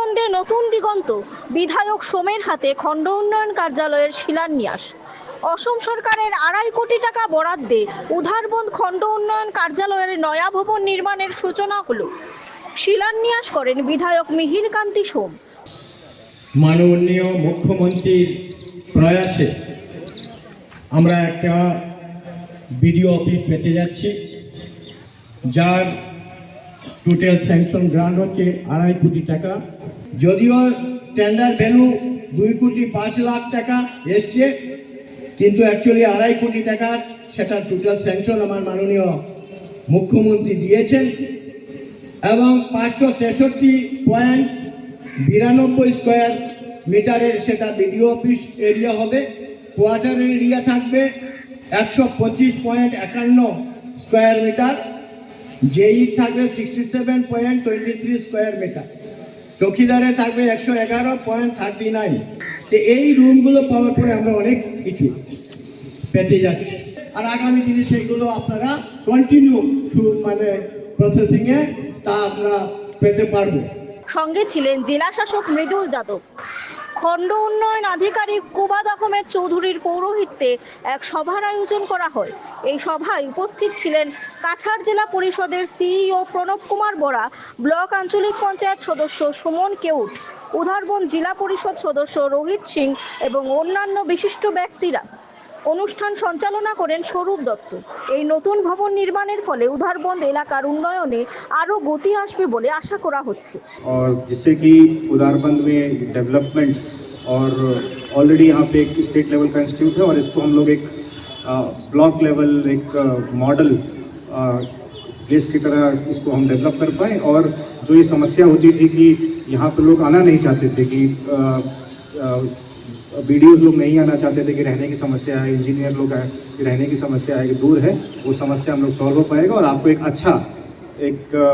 উধারবন্দে নতুন দিগন্ত। বিধায়ক সোমের হাতে খণ্ড উন্নয়ন কার্যালয়ের শিলান্যাস। অসম সরকারের আড়াই কোটি টাকা বরাদ্দে উধারবন্দ খণ্ড উন্নয়ন কার্যালয়ের নয়া ভবন নির্মাণের সূচনা হলো। শিলান্যাস করেন বিধায়ক মিহির কান্তি সোম। মাননীয় মুখ্যমন্ত্রীর প্রয়াসে আমরা একটা বিডিও অফিস পেতে যাচ্ছি, যার টোটাল স্যাংশন গ্রান্ট হচ্ছে আড়াই কোটি টাকা। যদিও টেন্ডার ভ্যালু দুই কোটি পাঁচ লাখ টাকা এসছে, কিন্তু অ্যাকচুয়ালি আড়াই কোটি টাকা সেটা টোটাল স্যাংশন আমার মাননীয় মুখ্যমন্ত্রী দিয়েছেন। এবং পাঁচশো তেষট্টি পয়েন্ট বিরানব্বই স্কোয়ার মিটারের সেটা বিডিও অফিস এরিয়া হবে কোয়ার্টার এরিয়া থাকবে, একশো পঁচিশ পয়েন্ট একান্ন স্কোয়ার মিটার জেই থাকবে sixty seven point twenty three square metre চৌকিদারে থাকবে একশো এগারো পয়েন্ট থার্টি নাইন তো এই রুমগুলো পাওয়ার পরে আমরা অনেক কিছু পেতে যাচ্ছি। আর আগামী দিনে সেইগুলো আপনারা কন্টিনিউ মানে প্রসেসিংয়ে তা আমরা পেতে পারব। সঙ্গে ছিলেন জেলা শাসক মৃদুল যাদব। খণ্ড উন্নয়ন আধিকারিক কুবাদ আহমেদ চৌধুরীর পৌরোহিত্যে এক সভার আয়োজন করা হয়। এই সভায় উপস্থিত ছিলেন কাছাড় জেলা পরিষদের সিইও প্রণব কুমার বরা, ব্লক আঞ্চলিক পঞ্চায়েত সদস্য সুমন কেউট, উধারবন জেলা পরিষদ সদস্য রোহিত সিং এবং অন্যান্য বিশিষ্ট ব্যক্তিরা। অনুষ্ঠান সঞ্চালনা করেন স্বরূপ দত্ত এই নতুন ভবন নির্মাণের ফলে উধারবন্দ এলাকার উন্নয়নে আরও গতি আসবে বলে আশা করা হচ্ছে और जिससे कि उदारबंद में डेवलपमेंट और ऑलरेडी यहाँ पे एक स्टेट लेवल का इंस्टीट्यूट है और इसको हम लोग एक ब्लॉक लेवल एक मॉडल प्लेस की तरह इसको हम डेवलप कर पाए और जो ये समस्या होती थी कि यहाँ पे लोग आना नहीं चाहते थे कि वीडियोज लोग नहीं आना चाहते थे कि रहने की समस्या है इंजीनियर लोग है कि रहने की समस्या है कि दूर है वो समस्या हम लोग सॉल्व हो पाएगा और आपको एक अच्छा एक अ,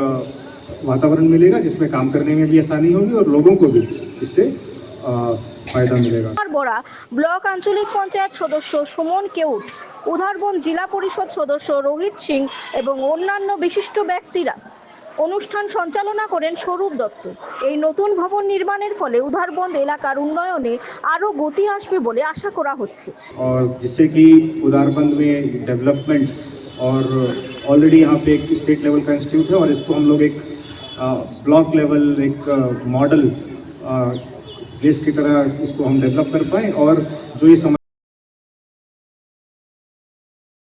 वातावरण मिलेगा जिसमें काम करने में भी आसानी होगी और लोगों को भी इससे अ, फायदा मिलेगा কুমার বরা ব্লক আঞ্চলিক পঞ্চায়েত সদস্য সুমন কেউট উধারবন জেলা পরিষদ সদস্য রোহিত সিং এবং অন্যান্য বিশিষ্ট ব্যক্তিরা অনুষ্ঠান সঞ্চালনা করেন স্বরূপ দত্ত এই নতুন ভবন নির্মাণের ফলে উধারবন্দ এলাকার উন্নয়নে আরও গতি আসবে বলে আশা করা হচ্ছে और जिससे कि उदारबंद में डेवलपमेंट और ऑलरेडी यहाँ पे एक स्टेट लेवल का इंस्टीट्यूट है और इसको हम लोग एक ब्लॉक लेवल एक मॉडल प्लेस की तरह इसको हम डेवलप कर पाए और जो ये समस्या